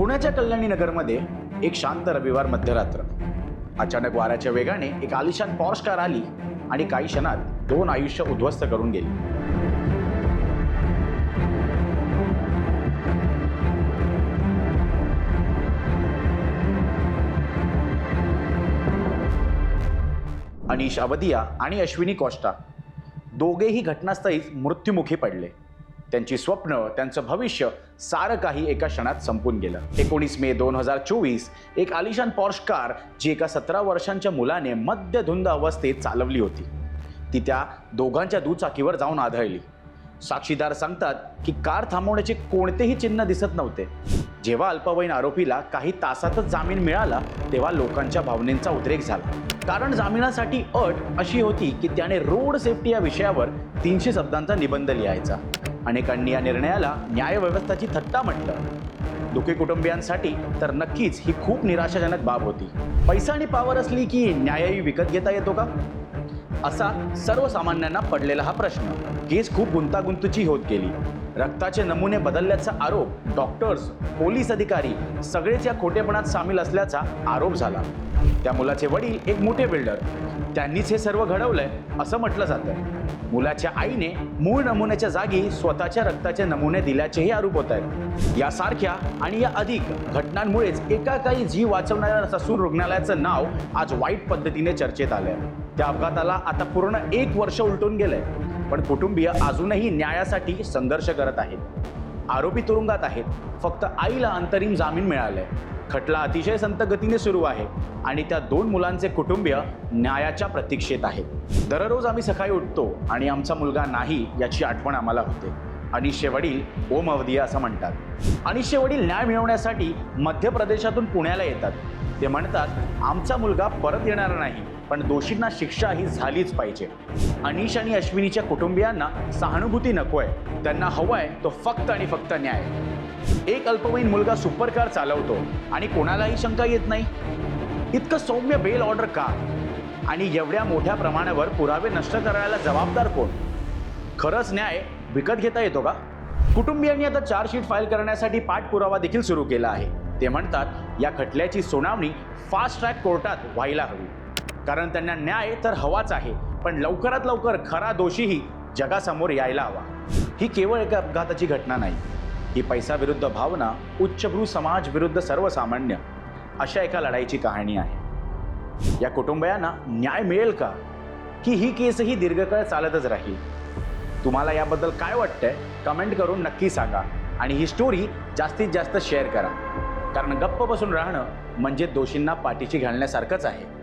पुण्याच्या कल्याणी नगरमध्ये एक शांत रविवार मध्यरात्र. अचानक वाऱ्याच्या वेगाने एक आलिशान पॉर्श कार आली आणि काही क्षणात दोन आयुष्य उद्ध्वस्त करून गेली. अनिश अवदिया आणि अश्विनी कॉस्टा दोघेही घटनास्थळीच मृत्युमुखी पडले. त्यांची स्वप्न त्यांचं भविष्य सारं काही एका क्षणात संपून गेलं. एकोणीस मे दोन हजार चोवीस एक आलिशान पॉर्श कार जी एका सतरा वर्षांच्या मुलाने मध्यधुंद अवस्थेत चालवली होती. ती त्या दोघांच्या दुचाकीवर जाऊन आढळली साक्षीदार सांगतात की कार थांबवण्याचे कोणतेही चिन्ह दिसत नव्हते. जेव्हा अल्पवयीन आरोपीला काही तासातच जामीन मिळाला तेव्हा लोकांच्या भावनेचा उद्रेक झाला. कारण जामिनासाठी अट अशी होती की त्याने रोड सेफ्टी या विषयावर तीनशे शब्दांचा निबंध लिहायचा. अनेकांनी या निर्णयाला न्यायव्यवस्थाची थट्टा म्हटलं. दुखी कुटुंबियांसाठी तर नक्कीच ही खूप निराशाजनक बाब होती. पैसा आणि पावर असली की न्यायही विकत घेता येतो का? असा सर्वसामान्यांना पडलेला हा प्रश्न. केस खूप गुंतागुंतीची होत गेली. रक्ताचे नमुने बदलल्याचा आरोप डॉक्टर्स पोलीस अधिकारी सगळेच या खोटेपणात सामील असल्याचा आरोप झाला. त्या मुलाचे वडील एक मोठे बिल्डर त्यांनीच हे सर्व घडवलंय असं म्हटलं जातं मुलाच्या आईने मूळ नमुन्याच्या जागी स्वतःच्या रक्ताचे नमुने दिल्याचेही आरोप होत आहेत यासारख्या आणि या अधिक घटनांमुळेच एका काही जीव वाचवणाऱ्या ससून रुग्णालयाचं नाव आज वाईट पद्धतीने चर्चेत आलं आहे त्या अपघाताला आता पूर्ण एक वर्ष उलटून गेलंय. पण कुटुंबीय अजूनही न्यायासाठी संघर्ष करत आहेत. आरोपी तुरुंगात आहेत. फक्त आईला अंतरिम जामीन मिळालंय. खटला अतिशय संत गतीने सुरू आहे आणि त्या दोन मुलांचे कुटुंबीय न्यायाच्या प्रतीक्षेत आहेत दररोज आम्ही सकाळी उठतो आणि आमचा मुलगा नाही याची आठवण आम्हाला होते. अनिशे वडील ओम अवधिया असं म्हणतात. अनिशे वडील न्याय मिळवण्यासाठी मध्य प्रदेशातून पुण्याला येतात. ते म्हणतात आमचा मुलगा परत येणार नाही पण दोषींना शिक्षा ही झालीच पाहिजे. अनिश आणि अश्विनीच्या कुटुंबियांना सहानुभूती नकोय. त्यांना हवाय तो फक्त आणि फक्त न्याय. एक अल्पवयीन मुलगा सुपरकार चालवतो आणि कोणालाही शंका येत नाही. इतकं सौम्य बेल ऑर्डर का? आणि एवढ्या मोठ्या प्रमाणावर पुरावे नष्ट करायला जबाबदार कोण? खरंच न्याय विकत घेता येतो का? कुटुंबियांनी आता चार्जशीट फाईल करण्यासाठी पाठपुरावा देखील सुरू केला आहे. ते म्हणतात या खटल्याची सुनावणी फास्ट ट्रॅक कोर्टात व्हायला हवी. कारण त्यांना न्याय तर हवाच आहे पण लवकरात लवकर खरा दोषीही जगासमोर यायला हवा. ही केवळ एका अपघाताची घटना नाही ही पैसा विरुद्ध भावना उच्चभ्रू समाज विरुद्ध सर्वसामान्य अशा एका लढाईची कहाणी आहे. या कुटुंबियांना न्याय मिळेल का? की ही केसही दीर्घकाळ चालतच राहील? तुम्हाला याबद्दल काय वाटतंय? कमेंट करून नक्की सांगा आणि ही स्टोरी जास्तीत जास्त शेअर करा. कारण गप्प बसून राहणं म्हणजे दोषींना पाठीशी घालण्यासारखंच आहे.